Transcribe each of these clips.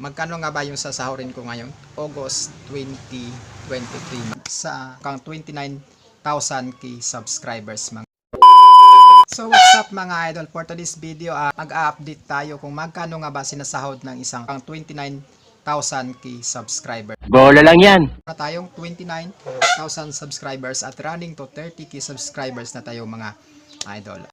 Magkano nga ba yung sasahurin ko ngayon? August 2023 sa kang 29,000 k subscribers mga So what's up mga idol? For today's video, ah, mag-update tayo kung magkano nga ba sinasahod ng isang kang 29,000 k subscriber. Bola lang yan. Na tayong 29,000 subscribers at running to 30k subscribers na tayo mga idol.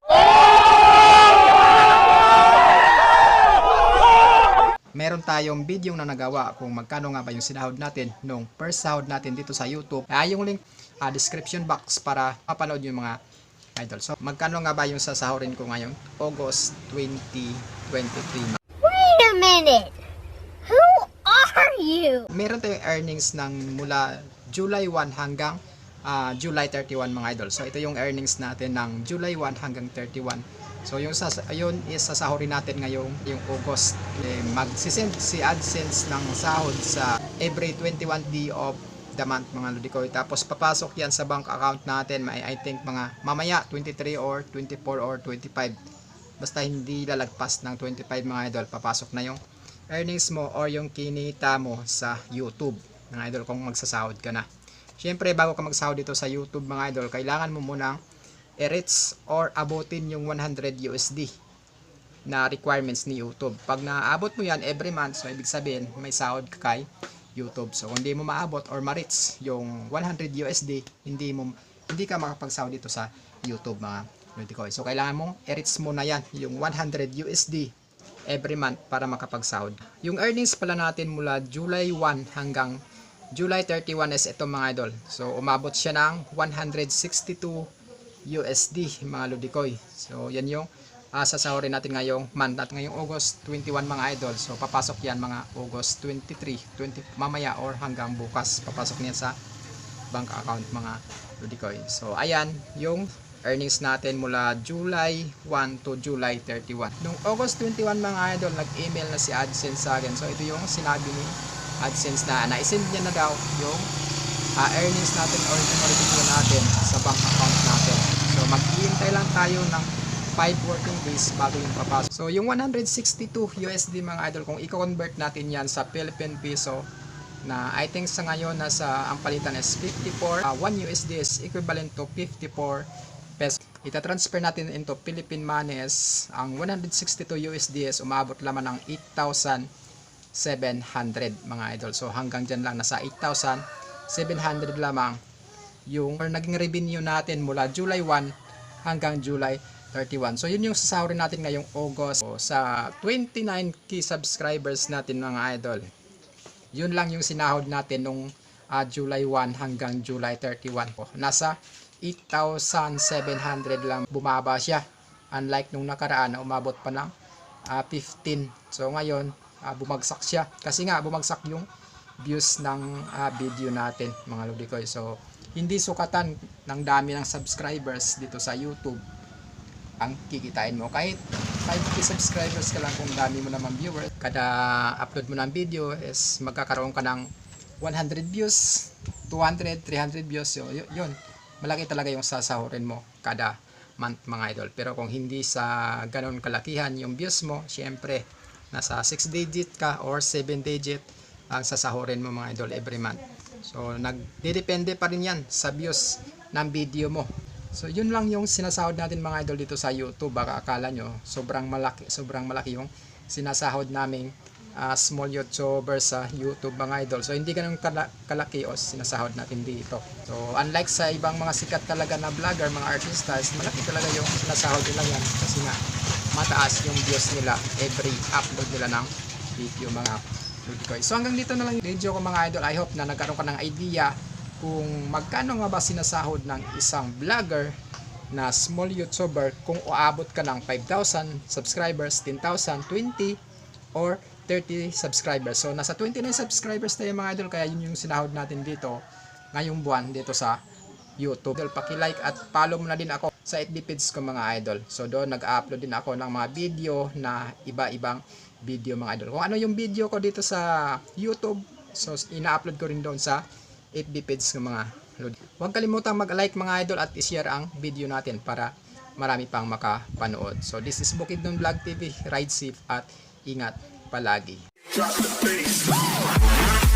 Meron tayong video na nagawa kung magkano nga ba yung sinahod natin nung first sahod natin dito sa YouTube. Ay yung link ah, description box para mapanood yung mga idol. So magkano nga ba yung sasahurin ko ngayon? August 2023. Wait a minute. Who are you? meron tayong earnings ng mula July 1 hanggang ah, July 31 mga idol. So ito yung earnings natin ng July 1 hanggang 31. So yung sas ayun is sasahurin natin ngayong yung August. Eh, magsisend si AdSense ng sahod sa every 21 day of the month mga ludikoy. Tapos papasok yan sa bank account natin. May I think mga mamaya 23 or 24 or 25. Basta hindi lalagpas ng 25 mga idol. Papasok na yung earnings mo or yung kinita mo sa YouTube mga idol kung magsasahod ka na. Siyempre bago ka magsahod dito sa YouTube mga idol, kailangan mo munang i-reach or abutin yung 100 USD na requirements ni YouTube. Pag naabot mo yan every month, so ibig sabihin may sahod ka kay YouTube. So kung hindi mo maabot or ma-reach yung 100 USD, hindi mo hindi ka makapagsahod dito sa YouTube mga Ludikoy. So kailangan mong i-reach mo na yan yung 100 USD every month para makapagsahod. Yung earnings pala natin mula July 1 hanggang July 31 is ito mga idol. So umabot siya ng 162 USD mga ludikoy. So yan yung uh, sasahurin natin ngayong month at ngayong August 21 mga idol. So papasok yan mga August 23, 20 mamaya or hanggang bukas papasok niyan sa bank account mga ludikoy. So ayan yung earnings natin mula July 1 to July 31. Nung August 21 mga idol, nag-email na si AdSense sa akin. So ito yung sinabi ni AdSense na na-send niya na daw yung uh, earnings natin or yung natin sa bank account maghihintay lang tayo ng 5 working days bago yung papasok. So yung 162 USD mga idol, kung i-convert natin yan sa Philippine Peso, na I think sa ngayon nasa ang palitan is 54 uh, 1 USD is equivalent to 54 pesos ita-transfer natin into Philippine money is ang 162 USD is umabot lamang ng 8,700 mga idol so hanggang dyan lang nasa 8,700 lamang yung naging revenue natin mula July 1 hanggang July 31 so yun yung sasahurin natin ngayong August sa 29k subscribers natin mga idol yun lang yung sinahod natin nung uh, July 1 hanggang July 31 po. Nasa 8,700 lang bumaba siya. Unlike nung nakaraan na umabot pa ng uh, 15. So ngayon, uh, bumagsak siya. Kasi nga, bumagsak yung views ng uh, video natin mga ludikoy. So, hindi sukatan ng dami ng subscribers dito sa YouTube ang kikitain mo. Kahit 5k subscribers ka lang kung dami mo naman viewers. Kada upload mo ng video is magkakaroon ka ng 100 views, 200, 300 views. So, y- yun. Malaki talaga yung sasahurin mo kada month mga idol. Pero kung hindi sa ganun kalakihan yung views mo, syempre, nasa 6 digit ka or 7 digit ang sasahurin mo mga idol every month. So, nagdedepende pa rin yan sa views ng video mo. So, yun lang yung sinasahod natin mga idol dito sa YouTube. Baka akala nyo, sobrang malaki, sobrang malaki yung sinasahod naming ah, small YouTuber sa YouTube mga idol. So, hindi ganun kala- kalaki o sinasahod natin dito. So, unlike sa ibang mga sikat talaga na vlogger, mga artistas, malaki talaga yung sinasahod nila yan. Kasi nga, mataas yung views nila every upload nila ng video mga Ludikoy. So hanggang dito na lang video ko mga idol. I hope na nagkaroon ka ng idea kung magkano nga ba sinasahod ng isang vlogger na small YouTuber kung uabot ka ng 5,000 subscribers, 10,000, 20 or 30 subscribers. So nasa 29 subscribers tayo mga idol kaya yun yung sinahod natin dito ngayong buwan dito sa YouTube. Paki-like at follow mo na din ako sa FB page ko mga idol. So doon nag-upload din ako ng mga video na iba-ibang video mga idol. Kung ano yung video ko dito sa YouTube, so ina-upload ko rin doon sa FB page ng mga lod. Huwag kalimutang mag-like mga idol at i-share ang video natin para marami pang makapanood. So this is Bukidnon Vlog TV. Ride safe at ingat palagi. Drop the bass.